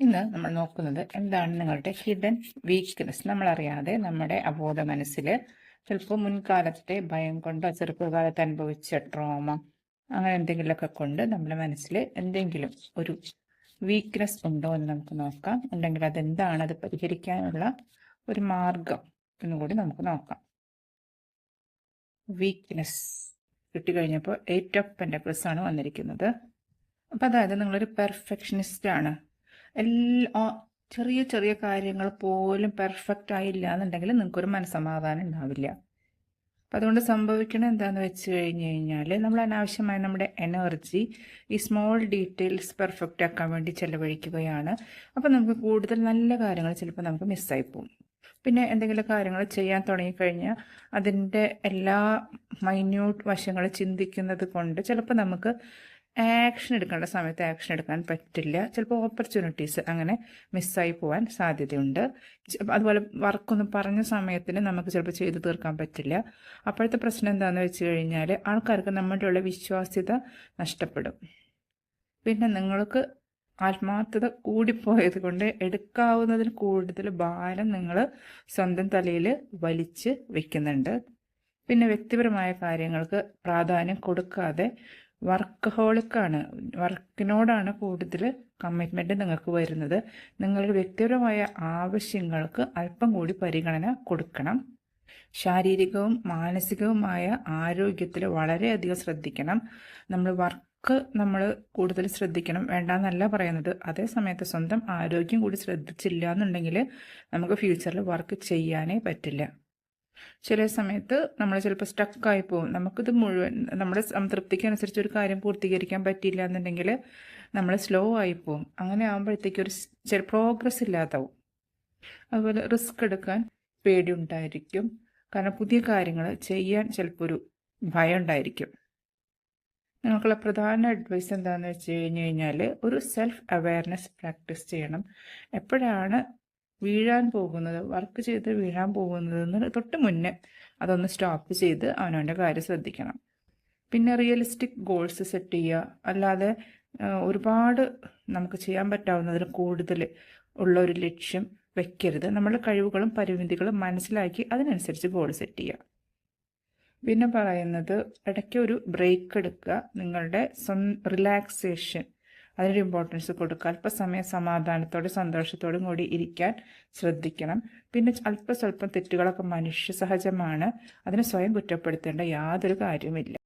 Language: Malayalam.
ഇന്ന് നമ്മൾ നോക്കുന്നത് എന്താണ് നിങ്ങളുടെ ഹിഡൻ വീക്ക്നെസ് നമ്മളറിയാതെ നമ്മുടെ അബോധ മനസ്സിൽ ചിലപ്പോൾ മുൻകാലത്തെ ഭയം കൊണ്ടോ ചെറുപ്പകാലത്ത് അനുഭവിച്ച ട്രോമ അങ്ങനെ എന്തെങ്കിലുമൊക്കെ കൊണ്ട് നമ്മുടെ മനസ്സിൽ എന്തെങ്കിലും ഒരു വീക്ക്നെസ് ഉണ്ടോ എന്ന് നമുക്ക് നോക്കാം. ഉണ്ടെങ്കിൽ അതെന്താണ്? അത് പരിഹരിക്കാനുള്ള ഒരു മാർഗം എന്നുകൂടി നമുക്ക് നോക്കാം. വീക്ക്നെസ് കിട്ടിക്കഴിഞ്ഞപ്പോൾ എയ്റ്റ് ഓഫ് പെന്റക്കിൾസ് ആണ് വന്നിരിക്കുന്നത്. അപ്പം അതായത് നിങ്ങളൊരു പെർഫെക്ഷനിസ്റ്റ് ആണ്. എല്ലാ ചെറിയ ചെറിയ കാര്യങ്ങൾ പോലും പെർഫെക്റ്റ് ആയില്ല എന്നുണ്ടെങ്കിൽ നിങ്ങൾക്കൊരു മനസ്സമാധാനം ഉണ്ടാവില്ല. അപ്പം അതുകൊണ്ട് സംഭവിക്കണം എന്താണെന്ന് വെച്ച് കഴിഞ്ഞ് കഴിഞ്ഞാൽ നമ്മൾ അനാവശ്യമായ നമ്മുടെ എനർജി ഈ സ്മോൾ ഡീറ്റെയിൽസ് പെർഫെക്റ്റ് ആക്കാൻ വേണ്ടി ചിലവഴിക്കുകയാണ്. അപ്പം നമുക്ക് കൂടുതൽ നല്ല കാര്യങ്ങൾ ചിലപ്പോൾ നമുക്ക് മിസ്സായി പോകും. പിന്നെ എന്തെങ്കിലും കാര്യങ്ങൾ ചെയ്യാൻ തുടങ്ങിക്കഴിഞ്ഞാൽ അതിന്റെ എല്ലാ മൈന്യൂട്ട് വശങ്ങൾ ചിന്തിക്കുന്നത് കൊണ്ട് ചിലപ്പോൾ നമുക്ക് ആക്ഷൻ എടുക്കേണ്ട സമയത്ത് ആക്ഷൻ എടുക്കാൻ പറ്റില്ല. ചിലപ്പോൾ ഓപ്പർച്യൂണിറ്റീസ് അങ്ങനെ മിസ്സായി പോകാൻ സാധ്യതയുണ്ട്. അതുപോലെ വർക്കൊന്നും പറഞ്ഞ സമയത്തിന് നമുക്ക് ചിലപ്പോൾ ചെയ്തു തീർക്കാൻ പറ്റില്ല. അപ്പോഴത്തെ പ്രശ്നം എന്താണെന്ന് വെച്ച് കഴിഞ്ഞാൽ ആൾക്കാർക്ക് നമ്മളുടെയുള്ള വിശ്വാസ്യത നഷ്ടപ്പെടും. പിന്നെ നിങ്ങൾക്ക് ആത്മാർത്ഥത കൂടിപ്പോയത് കൊണ്ട് എടുക്കാവുന്നതിന് കൂടുതൽ ഭാരം നിങ്ങൾ സ്വന്തം തലയിൽ വലിച്ച് വെക്കുന്നുണ്ട്. പിന്നെ വ്യക്തിപരമായ കാര്യങ്ങൾക്ക് പ്രാധാന്യം കൊടുക്കാതെ വർക്ക് വർക്കഹോളിക്കാണ് വർക്കിനോടാണ് കൂടുതൽ കമ്മിറ്റ്മെന്റ് നിങ്ങൾക്ക് വരുന്നത്. നിങ്ങളുടെ വ്യക്തിപരമായ ആവശ്യങ്ങൾക്ക് അല്പം കൂടി പരിഗണന കൊടുക്കണം. ശാരീരികവും മാനസികവുമായ ആരോഗ്യത്തിൽ വളരെയധികം ശ്രദ്ധിക്കണം. നമ്മൾ വർക്ക് നമ്മൾ കൂടുതൽ ശ്രദ്ധിക്കണം. വേണ്ടെന്നല്ല പറയുന്നത്. അതേ സമയത്ത് സ്വന്തം ആരോഗ്യം കൂടി ശ്രദ്ധിച്ചില്ല എന്നുണ്ടെങ്കിൽ നമുക്ക് ഫ്യൂച്ചറിൽ വർക്ക് ചെയ്യാനേ പറ്റില്ല. ചില സമയത്ത് നമ്മൾ ചിലപ്പോൾ സ്റ്റക്കായി പോകും. നമുക്കിത് മുഴുവൻ നമ്മുടെ സംതൃപ്തിക്ക് അനുസരിച്ച് ഒരു കാര്യം പൂർത്തീകരിക്കാൻ പറ്റിയില്ല എന്നുണ്ടെങ്കിൽ നമ്മൾ സ്ലോ ആയി പോകും. അങ്ങനെ ആകുമ്പോഴത്തേക്ക് ഒരു ചില പ്രോഗ്രസ് ഇല്ലാതാവും. അതുപോലെ റിസ്ക് എടുക്കാൻ പേടി ഉണ്ടായിരിക്കും. കാരണം പുതിയ കാര്യങ്ങൾ ചെയ്യാൻ ചിലപ്പോൾ ഒരു ഭയം ഉണ്ടായിരിക്കും. നിങ്ങൾക്കുള്ള പ്രധാന അഡ്വൈസ് എന്താണെന്ന് വെച്ച് കഴിഞ്ഞ് കഴിഞ്ഞാൽ ഒരു സെൽഫ് അവയർനെസ് പ്രാക്ടീസ് ചെയ്യണം. എപ്പോഴാണ് വീഴാൻ പോകുന്നത് വർക്ക് ചെയ്ത് വീഴാൻ പോകുന്നതെന്ന് തൊട്ട് മുന്നേ അതൊന്ന് സ്റ്റോപ്പ് ചെയ്ത് അവനവന്റെ കാര്യം ശ്രദ്ധിക്കണം. പിന്നെ റിയലിസ്റ്റിക് ഗോൾസ് സെറ്റ് ചെയ്യുക. അല്ലാതെ ഒരുപാട് നമുക്ക് ചെയ്യാൻ പറ്റാവുന്നതിന് കൂടുതൽ ഉള്ള ഒരു ലക്ഷ്യം വയ്ക്കരുത് നമ്മളുടെ കഴിവുകളും പരിമിതികളും മനസ്സിലാക്കി അതിനനുസരിച്ച് ഗോൾ സെറ്റ് ചെയ്യുക. പിന്നെ പറയുന്നത് ഇടയ്ക്ക് ഒരു ബ്രേക്ക് എടുക്കുക. നിങ്ങളുടെ സ്വ റിലാക്സേഷൻ അതിനൊരു ഇമ്പോർട്ടൻസ് കൊടുക്കുക. അല്പസമയം സമാധാനത്തോടെ സന്തോഷത്തോടും കൂടി ഇരിക്കാൻ ശ്രദ്ധിക്കണം. പിന്നെ അല്പസ്വല്പം തെറ്റുകളൊക്കെ മനുഷ്യ സഹജമാണ്. അതിനെ സ്വയം കുറ്റപ്പെടുത്തേണ്ട യാതൊരു കാര്യമില്ല